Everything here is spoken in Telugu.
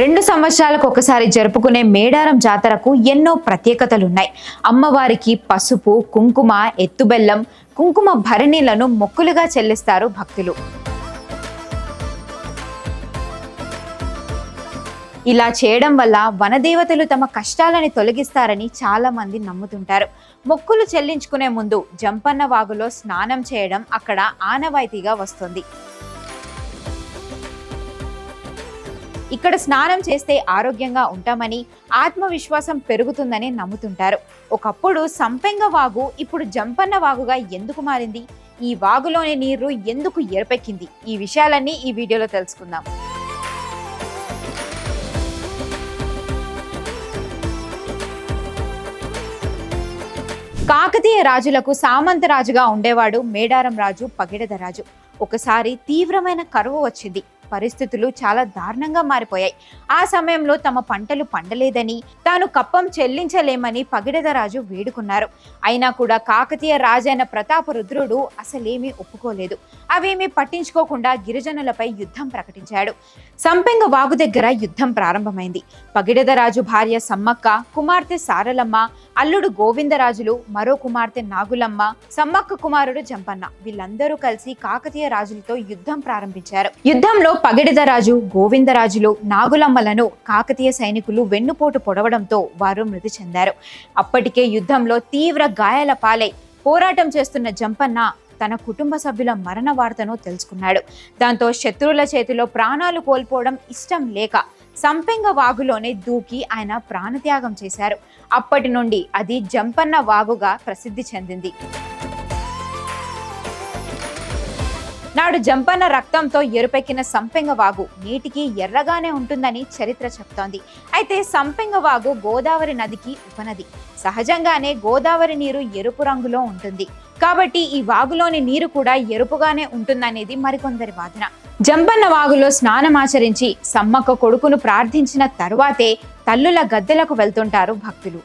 రెండు సంవత్సరాలకు ఒకసారి జరుపుకునే మేడారం జాతరకు ఎన్నో ప్రత్యేకతలున్నాయి. అమ్మవారికి పసుపు కుంకుమ ఎత్తుబెల్లం కుంకుమ భరణీలను మొక్కులుగా చెల్లిస్తారు భక్తులు. ఇలా చేయడం వల్ల వనదేవతలు తమ కష్టాలని తొలగిస్తారని చాలా మంది నమ్ముతుంటారు. మొక్కులు చెల్లించుకునే ముందు జంపన్న వాగులో స్నానం చేయడం అక్కడ ఆనవాయితీగా వస్తుంది. ఇక్కడ స్నానం చేస్తే ఆరోగ్యంగా ఉంటామని ఆత్మవిశ్వాసం పెరుగుతుందని నమ్ముతుంటారు. ఒకప్పుడు సంపెంగ వాగు ఇప్పుడు జంపన్న వాగుగా ఎందుకు మారింది? ఈ వాగులోని నీరు ఎందుకు ఎరపెక్కింది ఈ విషయాలన్నీ ఈ వీడియోలో తెలుసుకుందాం. కాకతీయ రాజులకు సామంత రాజుగా ఉండేవాడు మేడారం రాజు పగిడద రాజు. ఒకసారి తీవ్రమైన కరువు వచ్చింది. పరిస్థితులు చాలా దారుణంగా మారిపోయాయి. ఆ సమయంలో తమ పంటలు పండలేదని తాను కప్పం చెల్లించలేమని పగిడదరాజు వేడుకున్నారు. అయినా కూడా కాకతీయ రాజైన ప్రతాపరుద్రుడు అసలేమీ ఒప్పుకోలేదు. అవేమీ పట్టించుకోకుండా గిరిజనులపై యుద్ధం ప్రకటించాడు. సంపెంగ వాగు దగ్గర యుద్ధం ప్రారంభమైంది. పగిడదరాజు భార్య సమ్మక్క కుమార్తె సారలమ్మ అల్లుడు గోవిందరాజులు మరో కుమార్తె నాగులమ్మ సమ్మక్క కుమారుడు జంపన్న వీళ్ళందరూ కలిసి కాకతీయ రాజులతో యుద్ధం ప్రారంభించారు. యుద్ధంలో పగిడిదరాజు గోవిందరాజులు నాగులమ్మలను కాకతీయ సైనికులు వెన్నుపోటు పొడవడంతో వారు మృతి చెందారు. అప్పటికే యుద్ధంలో తీవ్ర గాయాల పాలై పోరాటం చేస్తున్న జంపన్న తన కుటుంబ సభ్యుల మరణ వార్తను తెలుసుకున్నాడు. దాంతో శత్రువుల చేతిలో ప్రాణాలు కోల్పోవడం ఇష్టం లేక సంపెంగ వాగులోనే దూకి ఆయన ప్రాణత్యాగం చేశారు. అప్పటి నుండి అది జంపన్న వాగుగా ప్రసిద్ధి చెందింది. నాడు జంపన్న రక్తంతో ఎరుపెక్కిన సంపెంగ వాగు నీటికి ఎర్రగానే ఉంటుందని చరిత్ర చెప్తోంది. అయితే సంపెంగ వాగు గోదావరి నదికి ఉపనది. సహజంగానే గోదావరి నీరు ఎరుపు రంగులో ఉంటుంది. కాబట్టి ఈ వాగులోని నీరు కూడా ఎరుపుగానే ఉంటుందనేది మరికొందరి వాదన. జంపన్న వాగులో స్నానమాచరించి సమ్మక్క కొడుకును ప్రార్థించిన తరువాతే తల్లుల గద్దెలకు వెళ్తుంటారు భక్తులు.